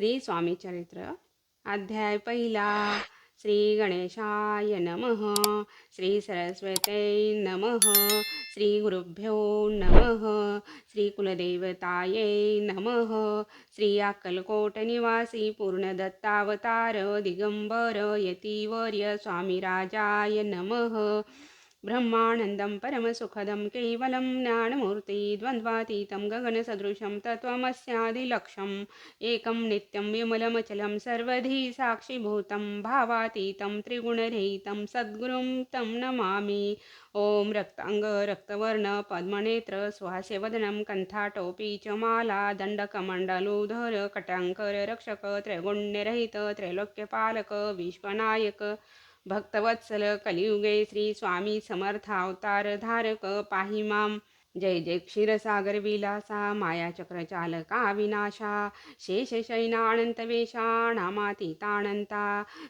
श्री स्वामी चरित्र अध्याय पहिला. श्री गणेशाय नमः. श्री सरस्वत्यै नमः. श्री गुरुभ्यो नमः. श्री कुलदेवतायै नमः. श्री अक्कलकोटनिवासी पूर्णदत्तावतार दिगंबर यतिवर्य स्वामीराजाय नमः. ब्रह्मानन्दं परमसुखदं केवलं ज्ञानमूर्ति द्वन्द्वातीतं गगनसदृशं तत्त्वमस्यादिलक्ष्यम् एकं नित्यं विमलमचलं सर्वधी साक्षिभूतं भावातीतं त्रिगुणरहितं सद्गुरुं तं नमामि। ॐ रक्ताङ्ग रक्तवर्ण पद्मनेत्र सुहास्यवदनं कण्ठाटोपी च माला दण्डकमण्डलूधर कटाङ्कर रक्षक त्रैगुण्यरहित त्रैलोक्यपालक विश्वनायक। भक्तवत्सल कलियुगे श्री स्वामी समर्थ अवतार धारक पाहिमाम जय जय क्षीरसागर विलासा मायाचक्रचालका विनाशा शेषशैनानंतवेशा नामातीतानंता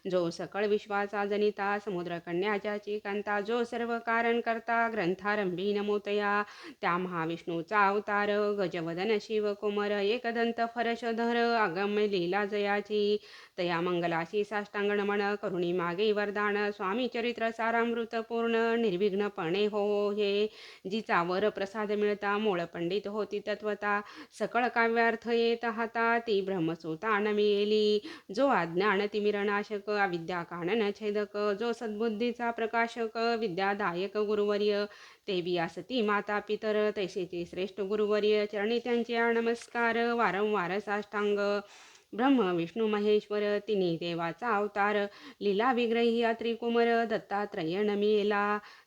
जो सकळ विश्वाचा जनिता समुद्रकन्याच्या चिकांता जो सर्व कारण करता ग्रंथारंभी नमोतया त्या महाविष्णूचा अवतार गजवदन शिवकुमर एकदंत फरशधर अगम्य लीला जयाची तया मंगलाशी साष्टांग नमन करुणी मागे वरदान स्वामी चरित्र सारामृत पूर्ण निर्विघ्नपणे हो हे जिचा वर प्रस मिळता मूळ पंडित होती तत्वता. सकळ काव्यार्थ येत हाता ती ब्रह्मसूता मिळेली जो अज्ञान तिमिरनाशक अविद्या कानन छेदक. जो सद्बुद्धीचा प्रकाशक विद्यादायक गुरुवर्य. देवी असती माता पितर तैसेचे श्रेष्ठ गुरुवर्य. चरणी त्यांचे नमस्कार वारंवार साष्टांग. ब्रह्म विष्णू महेश्वर तिन्ही देवाचा अवतार. लीला विग्रही त्रिकुमर दत्तात्रय नमिला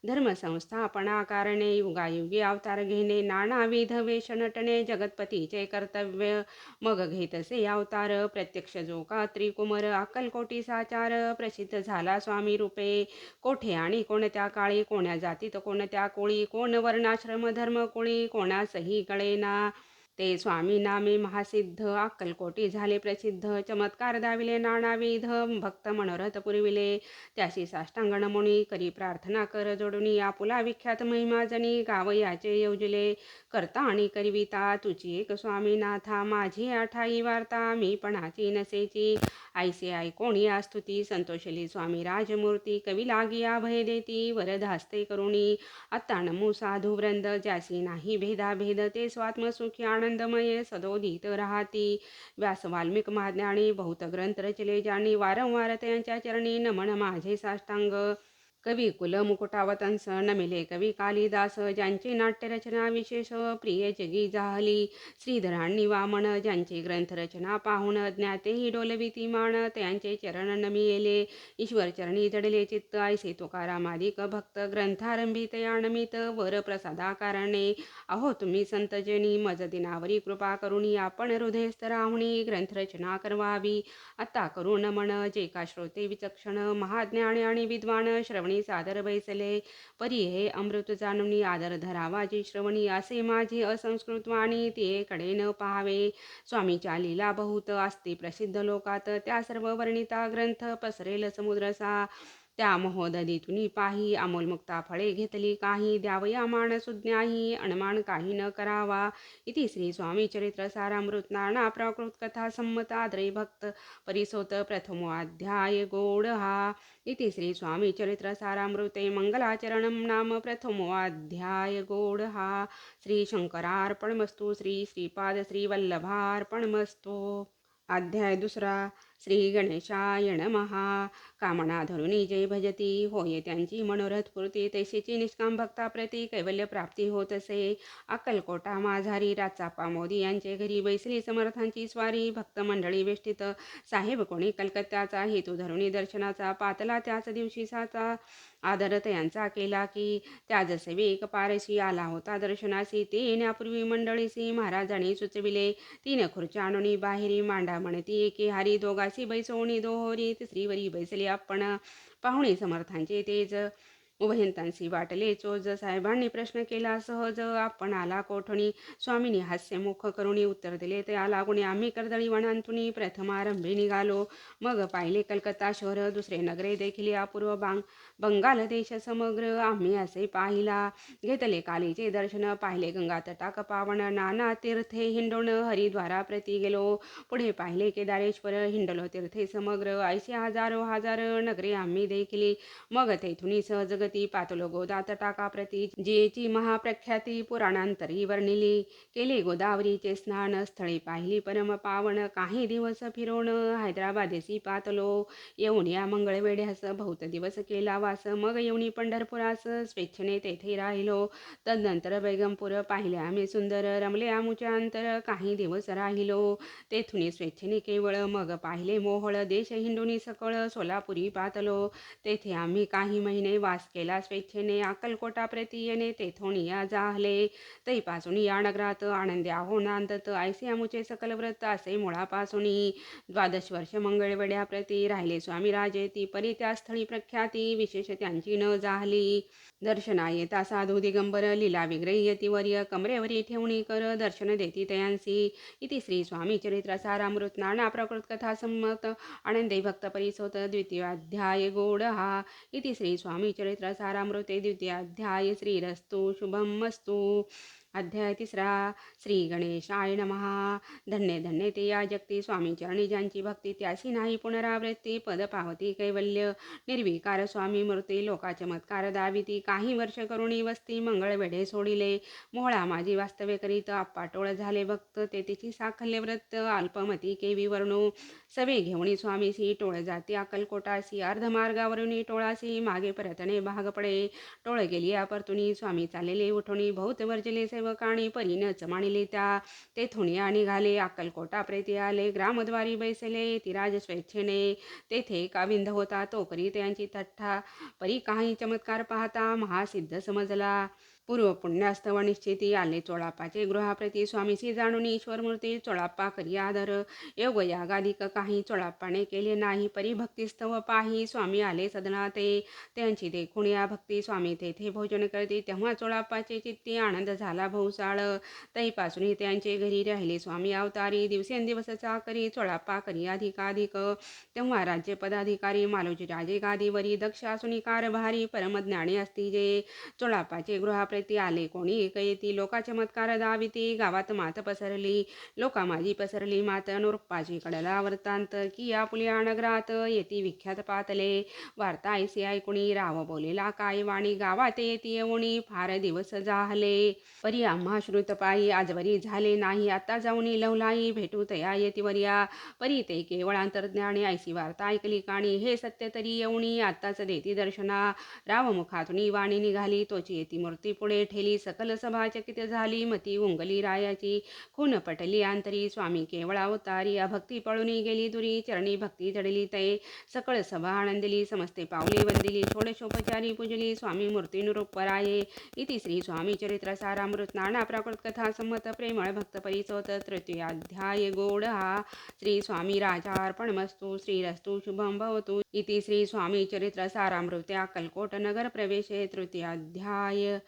धर्मसंस्थापना कारणे युगायुगी अवतार घेणे नानाविध वेष नटणे जगतपतीचे कर्तव्य. मग घेतसे अवतार प्रत्यक्ष जो का त्रिकुमर अक्कलकोटी साचार प्रसिद्ध झाला स्वामी रूपे. कोठे आणि कोणत्या काळी कोण्या जातीत कोणत्या कोळी कोण वर्णाश्रम धर्म कोळी कोणासही कळेना. ते स्वामी नामे महासिद्ध अक्कलकोटी झाले प्रसिद्ध चमत्कार दाविले नानाविध भक्त मनोरथ पुरविले. त्याशी साष्टांग नमुनी करी प्रार्थना कर जोडुनी आपुला विख्यात महिमाजनी गाव याचे योजले. करता आणि करविता तुझी एक स्वामीनाथा माझी आठाई वार्ता मी पणाची नसेची. आईसे आई कोणी स्तुती संतोषली स्वामी राजमूर्ती कवी लागिया भय देती वरधास्ते करुणी. आता नमू साधू वृंद ज्यासी नाही भेदाभेद ते स्वात्मसुखी आनंदमय सदोदित राहती व्यास वाल्मिक महाज्ञानी बहुत ग्रंथ रचले ज्यांनी वारंवार त्यांच्या चरणी नमन माझे साष्टांग. कवी कुल नमिले कवी कालिदास ज्यांची नाट्यरचना विशेष प्रिय जगी जाहली श्रीधरांनी वामन ज्यांची ग्रंथरचना पाहून ज्ञातेही डोलविती मान त्यांचे चरण नमिले. ईश्वर चरणी जडले चित्त ऐसे तुकारामादिक भक्त ग्रंथारंभी तया नमित वर प्रसादा कारणे अहो तुम्ही संतजनी मज दिनावरी कृपा करुणी आपण हृदयस्थ राहुणी ग्रंथरचना करवावी. आता करू नमन जे का श्रोते विचक्षण महाज्ञानी आणि विद्वान श्रवणी सादर बैसले परी हे अमृत जाणवणी आदर धरावाची श्रवणी असे माझे असंस्कृत वाणी ते कडे न पाहावे. स्वामीच्या लीला बहुत असते प्रसिद्ध लोकात त्या सर्व वर्णिता ग्रंथ पसरेल समुद्रसा. त्या महोदधीतुनी पाही अमोलमुक्ता फळे घेतली. काही द्यावया मान सुज्ञाही अणमान काही न करावा. इति श्री स्वामी चरित्र सारामृत नाना प्राकृत कथा संमताद्रे भक्त परिसोत प्रथमोध्याय गोड हा इति श्री स्वामी चरित्र सारामृते मंगलाचरणं नाम प्रथमोध्याय गोड हा श्री शंकरार्पणमस्तु श्री श्रीपाद श्री वल्लभार्पणमस्तु अध्याय दुसरा. श्री गणेशाय नमहा कामना धरुणी जय भजती. होय त्यांची मनोरथ पूर्ती. तैसेची निष्काम भक्ताप्रती. कैवल्य प्राप्ती होत असे. अक्कलकोटा माझारी. राचापा मोदी यांचे घरी बैसली समर्थांची स्वारी. भक्त मंडळी वेष्टित. साहेब कोणी कलकत्त्याचा. हेतू धरुणी दर्शनाचा. पातला त्याच दिवशीचा आदर यांचा केला की. त्या जसे एक पारशी आला होता दर्शनासी. ते येण्यापूर्वी मंडळीसी. महाराजांनी सुचविले. तीन खुर्च्या आणून बाहेरी मांडा म्हणती. एके हारी दोघासी बैसोणी दोहोरी श्रीवरी बैसली आपण पाहुणे समर्थांचे तेज. वहिंतांशी वाटले. चोज साहेबांनी प्रश्न केला. सहज आपण आला कोठणी? स्वामींनी हास्यमुख करुणी उत्तर दिले. त्याला कोणी आम्ही कर्दळी वनांतून प्रथम आरंभी निघालो. मग पाहिले कलकत्ता शहर दुसरे नगरे देखील अपूर्व बांग बंगाल देश समग्र. आम्ही असे पाहिला. घेतले कालीचे दर्शन पाहिले गंगा तटाक पावन नाना तीर्थे हिंडोण हरिद्वारा प्रती गेलो. पुढे पाहिले केदारेश्वर हिंडलो तीर्थे समग्र. ऐसे हजारो हजार नगरे आम्ही देखील. मग तेथून सहजगती पातलो गोदात टाका प्रती जेची महाप्रख्याती पुराणांतरी वर्णिली. केले गोदावरीचे स्नान स्थळी पाहिली परम पावन. काही दिवस फिरवून हैदराबादेसी पातलो. येऊन या मंगळवेढ्यास बहुत दिवस केला वास. मग येऊनी पंढरपुरास स्वेच्छेने तेथे राहिलो. तदनंतर बेगमपूर पाहिले आम्ही सुंदर. रमले आमुच्या अंतर काही दिवस राहिलो. तेथून स्वेच्छेने केवळ मग पाहिले मोहळ. देश हिंदूनी सकळ सोलापुरी पातलो. तेथे आम्ही काही महिने वास केला. स्वेच्छेने अक्कलकोटा प्रती येणे तेथून या जाहले. तैपासून या नगरात आनंद्या आहो नांदत सकल व्रत असे मुळापासून. द्वादश वर्ष मंगळवेड्या प्रती राहिले स्वामी राजे. ती परी त्या स्थळी प्रख्याती विशेष त्यांची न जाहली. दर्शना येता साधू दिगंबर लीला विग्रही कमरेवरी ठेवणी कर दर्शन देती तयांसी. इति श्री स्वामी चरित्र सारामृत नाना प्रकृत कथा संमत. आनंदे भक्त परिसोत द्वितीयाध्याय गोड हा इति श्री स्वामी चरित्र सारामृते द्वितीयाध्याय श्रीरस्तु शुभम मस्तु अध्याय तिसरा. श्री गणेशाय नमहा धन्य धन्य ते या जगती स्वामी चरणी ज्यांची भक्ती. त्यासी नाही पुनरावृत्ती. पद पावती कैवल्य. निर्विकार स्वामी मूर्ती. लोका चमत्कार दाविती. काही वर्ष करुणी वस्ती. मंगळ वेढे सोडिले. मोहळा माझी वास्तव्य करीत. आप्पाटोळ झाले भक्त. ते तिची साखल्य व्रत अल्पमती केवी वर्णू. सवे घेवणी स्वामीसी. टोळ जाती अक्कलकोटासी अर्धमार्गावरून टोळासी. मागे परतणे भाग पडे. टोळ गेली परतुनी स्वामी चाललेले उठवणी बहुत वर्जले सेवकाणी परीनच मानिले त्या तेथून या निघाले अक्कलकोटा प्रेती आले ग्रामद्वारी बैसले तिराज स्वेच्छेने तेथे एका होता तो करी त्यांची थट्टा परी काही चमत्कार पाहता महासिद्ध समजला. पूर्व पुण्यास्तव निश्चिती आले चोळापाचे गृहाप्रती स्वामीसी जाणून ईश्वरमूर्ती चोळाप्पा करी आदर. योग यागादिक काही चोळाप्पाने केले नाही परिभक्तीस्तव पाही स्वामी आले सदना ते त्यांची देखून या भक्ती स्वामी तेथे भोजन करते तेव्हा चोळाप्पाचे चित्ती आनंद झाला भौसाळ. तैपासून त्यांचे घरी राहिले स्वामी अवतारी दिवसेंदिवसचा करी चोळाप्पा करी अधिकाधिक. तेव्हा राज्य पदाधिकारी मालोजी राजे गादीवरी दक्ष असून कारभारी परमज्ञानी असती जे चोळाप्पाचे गृहा प्रती आले. कोणी एक येती लोका चमत्कार दाविती गावात मात पसरली लोका माझी पसरली मात अनुरूपाची कडला वृत्तांत की या पुलिया नगरात येती विख्यात पातले. वार्ता ऐसी ऐकुणी राव बोलेला काय वाणी गावात येती येऊणी फार दिवस जाहले. परी आम्हा श्रुत पायी आजवरी झाले नाही आता जाऊनी लवलाई भेटू तया येतीवर्या परी ते केवळ अंतर्ज्ञानी ऐसी वार्ता ऐकली काणी हे सत्य तरी येऊणी आत्ताच देती दर्शना. राव मुखातून वाणी निघाली तोची येती मूर्ती पुढे ठेली सकल सभा चकित झाली? मती उंगली रायाची. खून पटली आंतरी स्वामी केवळ अवतारी. अभक्ती पळून गेली दुरी चरणी भक्ती जडली तय. सकळ सभा आनंदिली समस्ते पावली वंदिली. षोडशोपचारी पूजली स्वामी मूर्ती निरूपराये इति श्री स्वामी चरित्र सारामृत. नाना प्राकृत कथा संमत प्रेमळ भक्त परिचोत तृतीयाध्याय गोड हा. श्री स्वामी राजार्पणमस्तु श्रीरस्तु शुभम भवतु. इति श्री स्वामी चरित्र सारामृत्या कल्कोट नगर प्रवेशे तृतीयाध्याय